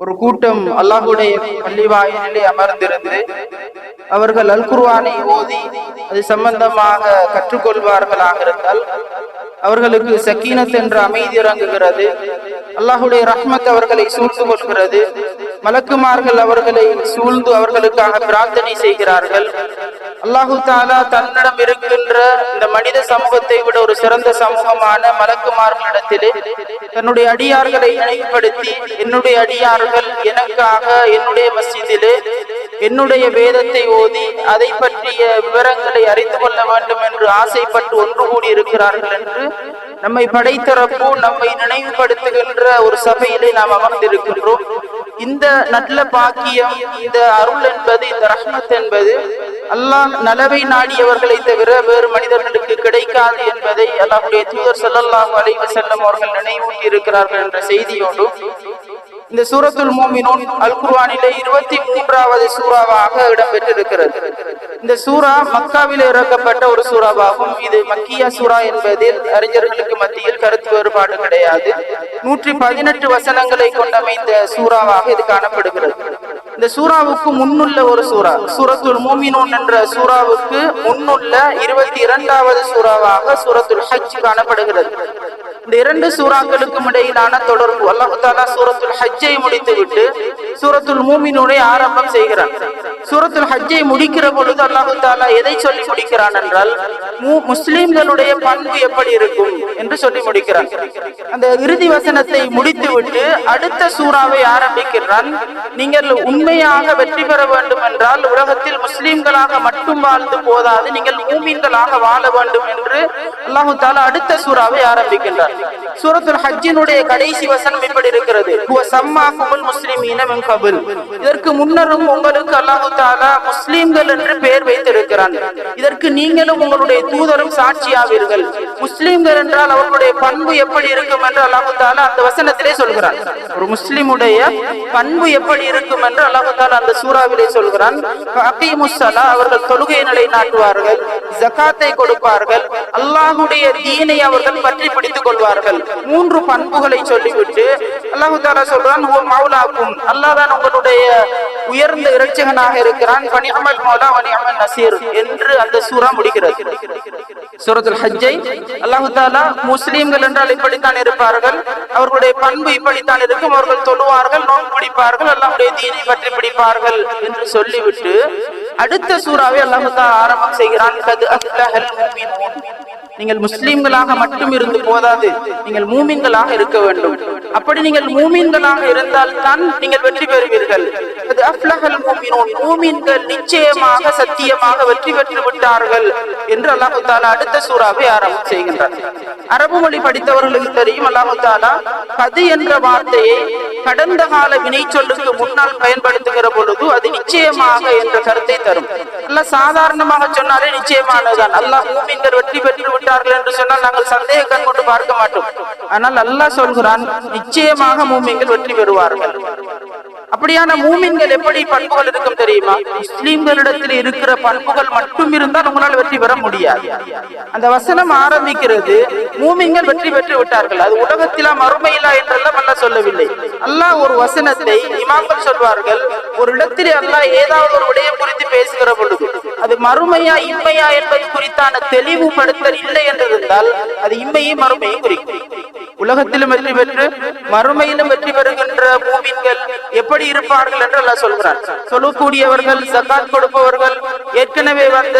ஒரு கூட்டம் அல்லாஹுடைய பள்ளி வாயிலே அமர்ந்திருந்து அவர்கள் அல்குர்வானை ஓதி அது சம்பந்தமாக கற்றுக்கொள்வார்களாக இருந்தால் அவர்களுக்கு சக்கீனத் என்ற அமைதி இறங்குகிறது. அல்லாஹுடைய ரஹ்மத் அவர்களை சூழ்ந்து கொள்கிறது. மலக்குமார்கள் அவர்களை சூழ்ந்து அவர்களுக்காக பிரார்த்தனை செய்கிறார்கள். அல்லாஹு தாலா தன்னிடம் இருக்கின்ற இந்த மனித சமூகத்தை விட ஒரு சிறந்த சமூகமான மலக்குமார்களிடத்திலே தன்னுடைய அடியார்களை நினைவுபடுத்தி என்னுடைய அடியார்கள் எனக்காக என்னுடைய மசிதிலே என்னுடைய வேதத்தை ஓதி அதை பற்றிய விவரங்களை அறிந்து கொள்ள வேண்டும் என்று ஆசைப்பட்டு ஒன்று கூடி இருக்கிறார்கள் என்று நம்மை படைத்தரப்போ நம்மை நினைவுபடுத்துகின்ற ஒரு சபையிலே நாம் அமர்ந்திருக்கின்றோம். இந்த நல்ல பாக்கியம் இந்த அருள் என்பது இந்த ரஹ்மத் என்பது அல்லாஹ் நலவை நாடியவர்களை தவிர வேறு மனிதர்களுக்கு கிடைக்காது என்பதை அல்லாஹுடைய தூதர் ஸல்லல்லாஹு அலைஹி செல்லும் அவர்கள் நினைவூட்டி இருக்கிறார்கள் என்ற செய்தியோடு இந்த சூரத்துல் மூமினூன் அல் குர்வானிலே இருபத்தி மூன்றாவது சூறாவாக இடம்பெற்றிருக்கிறது. இந்த சூரா மக்காவில் இறக்கப்பட்ட ஒரு சூறாவாகும். இது மக்கியா சூரா என்பதில் அறிஞர்களுக்கு மத்தியில் கருத்து வேறுபாடு கிடையாது. நூற்றி பதினெட்டு வசனங்களை கொண்டமைந்த சூறாவாக இது காணப்படுகிறது. இந்த சூறாவுக்கு முன்னுள்ள ஒரு சூறா. சூரத்துல் மூமினூன் என்ற சூறாவுக்கு முன்னுள்ள இருபத்தி இரண்டாவது சூறாவாக சூரத்துல் ஹஜ் காணப்படுகிறது. இந்த இரண்டு சூறாக்களுக்கும் இடையிலான தொடர்பு அல்லாஹு தாலா சூரத்துல் ஹஜ்ஜை முடித்துவிட்டு சூரத்துல் மூமினுடைய ஆரம்பம் செய்கிறார் சூரத்தில் ஹஜ்ஜை முடிக்கிற பொழுது அல்லாஹு தாலா எதை சொல்லி முடிக்கிறான் என்றால் மு- முஸ்லிம்களுடைய பண்பு எப்படி இருக்கும் என்று சொல்லி முடிக்கிறான். அந்த இறுதி வசனத்தை முடித்துவிட்டு அடுத்த சூறாவை ஆரம்பிக்கிறான். நீங்கள் உண்மையாக வெற்றி பெற வேண்டும் என்றால் உலகத்தில் முஸ்லிம்களாக மட்டும் வாழ்ந்து போதாது நீங்கள் மூமீன்களாக வாழ வேண்டும் என்று அல்லாஹு தாலா அடுத்த சூறாவை ஆரம்பிக்கின்றார் சூரத்துல் ஹஜ்ஜினுடைய கடைசி வசனம் இப்படி இருக்கிறது கபில்." இதற்கு முன்னரும் உங்களுக்கு அல்லாஹு தாலா முஸ்லீம்கள் என்று பெயர் வைத்திருக்கிறான். இதற்கு நீங்களும் உங்களுடைய தூதரும் சாட்சியாவீர்கள். முஸ்லீம்கள் என்றால் அவர்களுடைய பண்பு எப்படி இருக்கும் என்று அல்லாஹு தாலா அந்த வசனத்திலே சொல்கிறான். ஒரு முஸ்லிமுடைய பண்பு எப்படி இருக்கும் என்று அல்லாஹால அந்த சூறாவிலே சொல்கிறான். அவர்கள் தொழுகை நிலை நாட்டுவார்கள் ஜகாத்தை கொடுப்பார்கள் அல்லாஹுடைய தீனை அவர்கள் பற்றி பிடித்துக் கொள்வார்கள். மூன்று பண்புகளை சொல்லிவிட்டு அல்லாஹு தாலா சொல்றான் "ஹுவ மௌலாக்கும் அல்லாதான் உங்களுடைய உயர்ந்த இறைச்சகனாக இருக்கிறான். பனிஅமல் மௌலா வனிஅமல் நசீர் என்று அந்த சூரா முடிக்கிறது சூரத்துல் ஹஜ்ஜை அல்லாஹு தாலா என்றால் இப்படித்தான் இருப்பார்கள். அவர்களுடைய பண்பு இப்படித்தான் இருக்கும். அவர்கள் தொழுவார்கள் நோன் பிடிப்பார்கள் அல்லாஹ்வுடைய தீனை பற்றி பிடிப்பார்கள் என்று சொல்லிவிட்டு அடுத்த சூறாவை அல்லாஹு தாலா ஆரம்பம் செய்கிறான். நீங்கள் முஸ்லீம்களாக மட்டும் இருந்து போதாது. நீங்கள் மூமின்களாக இருக்க வேண்டும். அப்படி நீங்கள் மூமீன்களாக இருந்தால்தான் நீங்கள் வெற்றி பெறுவீர்கள். அது நிச்சயமாக சத்தியமாக வெற்றி பெற்று விட்டார்கள் என்று அல்லாஹு தாலா அடுத்த சூறாவை ஆரம்பம் செய்கின்றார். அரபு மொழி படித்தவர்களுக்கு தெரியும் அல்லாஹு தாலா கது என்ற வார்த்தையை கடந்த கால வினை சொல்லுக்கு முன்னால் பயன்படுத்துகிற பொழுது நிச்சயமாக என்ற கருத்தை தரும். அல்ல சாதாரணமாக சொன்னாலே நிச்சயமானதுதான். அல்லாஹ் மூமின்கள் வெற்றி பெற்று விட்டார்கள் என்று சொன்னால் நாங்கள் சந்தேக கண் கொண்டு பார்க்க மாட்டோம். ஆனால் அல்லாஹ் சொல்கிறான் நிச்சயமாக மூமின்கள் வெற்றி பெறுவார்கள். அப்படியான மூமின்கள் எப்படி பண்புகள் இருக்கும் தெரியுமா? முஸ்லீம்களிடத்தில் இருக்கிற பண்புகள் மட்டும் இருந்தால் உங்களால் வெற்றி பெற முடியாது. அந்த வசனம் ஆரம்பிக்கிறது மூமின்கள் வெற்றி பெற்று விட்டார்கள். அது உலகத்திலா மறுமையிலா என்றெல்லாம் அல்ல சொல்லவில்லை. அல்லாஹ் ஒரு வசனத்தை இமாம்கள் சொல்வார்கள் ஒரு இடத்திலே அல்லாஹ் ஏதாவது ஒரு விடயம் குறித்து பேசுகிற பொழுது அது மறுமையா இம்மையா என்பது குறித்தான தெளிவுபடுத்தல் இல்லை என்றிருந்தால் அது இம்மையும் மறுமையும் குறிக்கும். உலகத்திலும் வெற்றி பெற்று மறுமையிலும் வெற்றி பெறுகின்ற மூவின்கள் எப்படி இருப்பார்கள் என்று அல்லாஹ் சொல்கிறார் சொல்லக்கூடியவர்கள் சக்காத் கொடுப்பவர்கள் ஏற்கனவே வந்த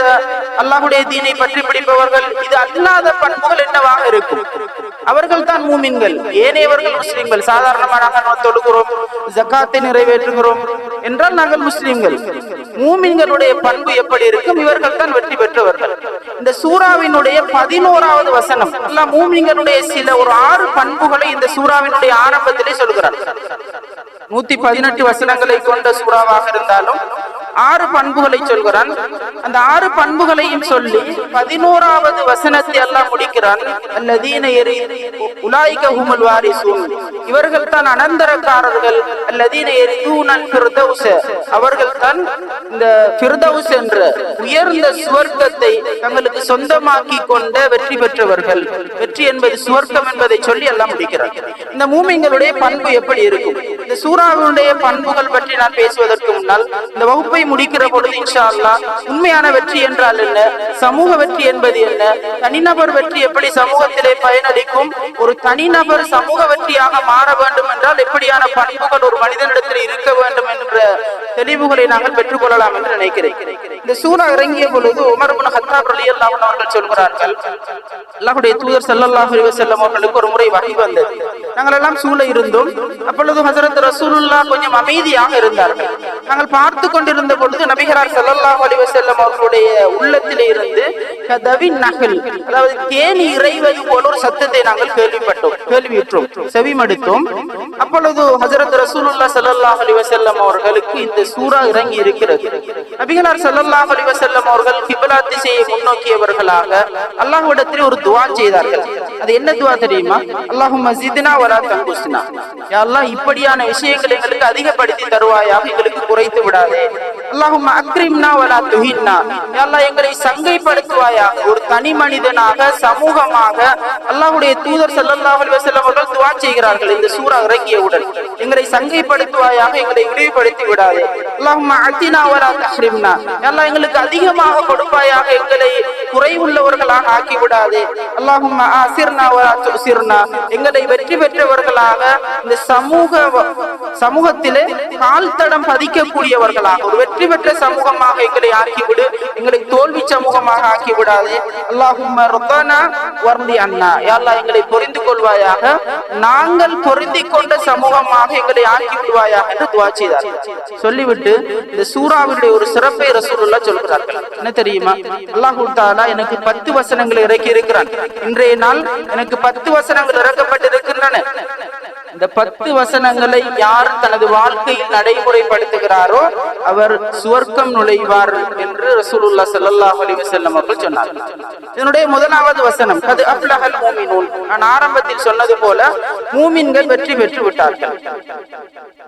அல்லாஹுடைய தீனை பற்றி பிடிப்பவர்கள் இது அல்லாத பண்புகள் என்னவாக இருக்கும்? அவர்கள் தான் மூமின்கள். ஏனையவர்கள் முஸ்லிம்கள். சாதாரணமாக நாம் தொழுகிறோம் ஜக்காத்தை நிறைவேற்றுகிறோம் என்றால் நாங்கள் முஸ்லிம்கள். மூமின்களுடைய பண்பு எப்படி இருக்கும்? இவர்கள் தான் வெற்றி பெற்றவர்கள். இந்த சூறாவினுடைய பதினோராவது வசனம். அல்லாஹ் மூமின்களுடைய சில ஒரு ஆறு பண்புகளை இந்த சூறாவினுடைய ஆரம்பத்திலே சொல்கிறார். நூத்தி பதினெட்டு வசனங்களை கொண்ட சூறாவாக இருந்தாலும் ஆறு பண்புகளை சொல்கிறான். அந்த ஆறு பண்புகளையும் சொல்லி பதினோராவது வசனத்தை எல்லாம் முடிக்கிறான். அல்லதீன எரி உலாய்க ஹுமுல் வாரிசூன். இவர்கள் தான் அனந்தரக்காரர்கள். அல்லதீன எரிதூனல் ஃபிர்தௌஸ. அவர்கள் தான் இந்த பிரதவுஸ் என்ற உயர்ந்த சுவர்க்கத்தை தங்களுக்கு சொந்தமாக்கி கொண்ட வெற்றி பெற்றவர்கள். வெற்றி என்பது சுவர்க்கம் என்பதை சொல்லி எல்லாம் முடிக்கிறார் இந்த மூமிங்களுடைய பண்பு எப்படி இருக்கும்? இந்த சூறாவினுடைய பண்புகள் பற்றி நான் பேசுவதற்கு முன்னால் இந்த வகுப்பை முடிக்கிற பொழுது இன்ஷா அல்லாஹ் உண்மையான வெற்றி என்றால் என்ன? சமூக வெற்றி என்பது என்ன? தனிநபர் வெற்றி எப்படி சமூகத்திலே பயனளிக்கும்? ஒரு தனிநபர் சமூக வெற்றியாக மாற வேண்டும் என்றால் எப்படியான பண்புகள் ஒரு மனிதனிடத்தில் இருக்க வேண்டும் என்ற தெளிவுகளை நாங்கள் பெற்றுக்கொள்ளலாம் என்று நினைக்கிறேன். இந்த சூறா இறங்கிய பொழுது உமர் குண ஹத்தாப் அலி அன்ஹு அவர்கள் சொல்கிறார்கள் அல்லாஹுடைய தூதர் ஸல்லல்லாஹு அலைஹி அவர்களுக்கு ஒரு முறை வகை வந்தது. நாங்கள் எல்லாம் சூழ இருந்தோம். அப்பொழுது ஹசரத் ஹஜரத் கொஞ்சம் அமைதியாக இருந்தார்கள். நாங்கள் பார்த்து கொண்டிருந்த பொழுது நபிகரார் ஸல்லல்லாஹு அலைஹி வஸல்லம் அவர்களுடைய உள்ளத்திலே இருந்து தவின் நகல் அதாவது தேனி இறைவது போல ஒரு சத்தத்தை நாங்கள் கேள்விப்பட்டோம் கேள்வியுற்றோம் செவிமடுத்தோம். அப்பொழுது ஹசரத் ரசூலுல்லா சல்லல்லாஹ் அலைஹி வஸல்லம் அவர்களுக்கு இந்த சூறா இறங்கி இருக்கிறது. நபிகரார் சல்லல்லாஹ் அலைஹி வஸல்லம் அவர்கள் கிப்லா திசையை முன்னோக்கியவர்களாக அல்லாஹ்விடத்தில் ஒரு துவா செய்தார்கள். அது என்ன துவா தெரியுமா? அல்லாஹும் மசிதினா வரா தன்குஸ்னா எல்லாம் இப்படியான விஷயங்கள் எங்களுக்கு அதிகப்படுத்தி தருவாயாக எங்களுக்கு குறைத்து விடாதே. அல்லாஹும் அக்ரிம்னா வலா துஹின்னா அல்லாஹ் எங்களை சங்கைப்படுத்துவாயா? ஒரு தனி மனிதனாக சமூகமாக அல்லாஹுடைய தூதர் ஸல்லல்லாஹு அலைஹி வஸல்லம் அவர்கள் துஆ செய்கிறார்கள். இந்த சூரா இறங்கியவுடன் எங்களை சங்கைப்படுத்துவாயாக எங்களை இழிவுபடுத்தி விடாதே. அல்லாஹும் அத்தினா வலா தஹ்ரிம்னா அல்லாஹ் எங்களுக்கு அதிகமாக கொடுப்பாயாக எங்களை குறைவுள்ளவர்களாக ஆக்கி விடாதே அல்லாஹும் ஆசிர்னா வலா துசிர்னா எங்களை வெற்றி பெற்றவர்களாக இந்த சமூக சமூகத்திலே கால் தடம் பதிக்கக்கூடியவர்களாக ஒரு வெற்றி பெற்ற சமூகமாக எங்களை ஆக்கிவிடு. எங்களை தோல்வி சமூகமாக ஆக்கி விடாது அல்லாஹும்ம ரப்பனா அண்ணா. யாரா எங்களை புரிந்து கொள்வாயாக. நாங்கள் பொருந்தி கொண்ட சமூகமாக எங்களை ஆக்கி விடுவாயாக என்று துவா செய்தார். சொல்லிவிட்டு இந்த சூறாவினுடைய ஒரு சிறப்பை ரசூலுல்லா சொல்கிறார்கள். என்ன தெரியுமா? அல்லாஹு தாலா எனக்கு பத்து வசனங்களை இறக்கி இருக்கிறான். இன்றைய நாள் எனக்கு பத்து வசனங்கள் இறக்கப்பட்டிருக்கின்றன. இந்த பத்து வசனங்களை யார் தனது வாழ்க்கையில் நடைமுறைப்படுத்துகிறாரோ அவர் சுவர்க்கம் நுழைவார் என்று ரசூலுல்லா சல்லாஹ் அலி வசல்லம் அவர்கள் சொன்னார் இதனுடைய முதலாவது வசனம் அது அப்லஹல் மூமினூன். நான் ஆரம்பத்தில் சொன்னது போல மூமின்கள் வெற்றி பெற்று விட்டார்கள்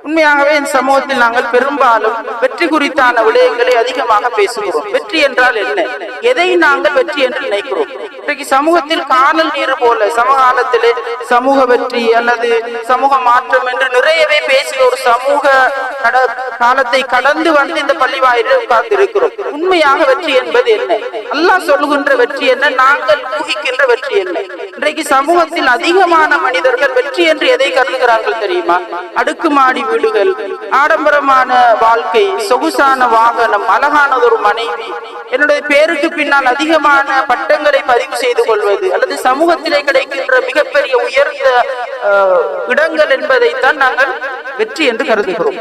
உண்மையாகவே இந்த சமூகத்தில் நாங்கள் பெரும்பாலும் வெற்றி குறித்தான விடயங்களை அதிகமாக பேசுகிறோம். வெற்றி என்றால் என்ன? எதை நாங்கள் வெற்றி என்று நினைக்கிறோம்? இன்றைக்கு சமூகத்தில் காணல் நீர் போல சமகாலத்திலே சமூக வெற்றி அல்லது சமூக மாற்றம் என்று நிறையவே பேசிய ஒரு சமூக கட- காலத்தை கடந்து வந்து இந்த பள்ளி வாயிலில் உட்கார்ந்து இருக்கிறோம் உண்மையாக வெற்றி என்பது என்ன? அல்லாஹ் சொல்லுகின்ற வெற்றி என்ன? நாங்கள் ஊகிக்கின்ற வெற்றி என்ன? இன்றைக்கு சமூகத்தில் அதிகமான மனிதர்கள் வெற்றி என்று எதை கருதுகிறார்கள் தெரியுமா? அடுக்குமாடி வீடுகள் ஆடம்பரமான வாழ்க்கை சொகுசான வாகனம் அழகானதொரு மனைவி. என்னுடைய பேருக்கு பின்னால் அதிகமான பட்டங்களை பதிவு செய்து கொள்வது அல்லது சமூகத்திலே கிடைக்கின்ற மிகப்பெரிய உயர்ந்த இடங்கள் என்பதைத்தான் நாங்கள் வெற்றி என்று கருதுகிறோம்.